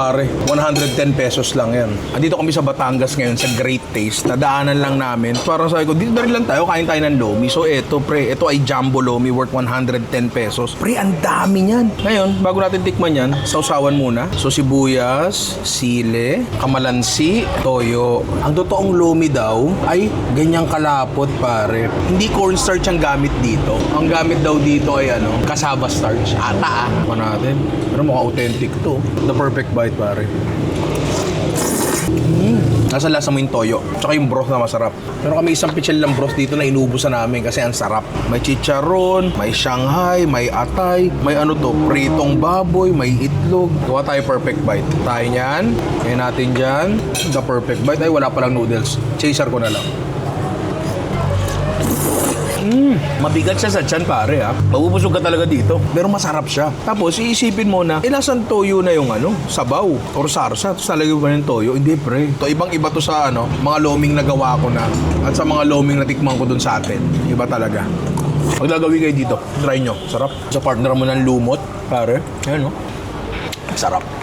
Pare, 110 pesos lang yan. Andito kami sa Batangas ngayon sa Great Taste. Nadaanan lang namin. Parang sabi ko, dito na rin lang tayo, kain tayo ng lomi. So eto pre, ito ay jumbo lomi worth 110 pesos. Pre, ang dami niyan. Ngayon, bago natin tikman yan, sausawan muna. So sibuyas, sile, kamalansi, toyo. Ang totoong lomi daw ay ganyang kalapot pare. Hindi cornstarch ang gamit dito. Ang gamit daw dito ay ano, cassava starch. Ata ah. Natin. Pero mukhang authentic to. The perfect bite pare. Nasa lasa mo yung toyo. Tsaka yung broth na masarap. Pero kami isang pichel ng broth dito na inubusan namin kasi ang sarap. May chicharon, may shanghai, may atay, may ano to, pritong baboy, may itlog. Gawa tayo perfect bite. Tayo niyan. Kaya natin dyan. The perfect bite. Ay, wala palang noodles. Chaser ko na lang. Mm, mabigat siya sa tiyan pare ha. Mabubusog ka talaga dito. Pero masarap siya. Tapos iisipin mo na, ilasan toyo na yung ano, sabaw or sarsa. Tapos talagay mo ng toyo? Hindi pre. To ibang iba to sa ano, mga loming na gawa ko na. At sa mga loming na tikman ko dun sa atin. Iba talaga. Pag gagawin kayo dito, try nyo. Sarap. Sa partner mo ng lumot, pare. Ayan no. Sarap.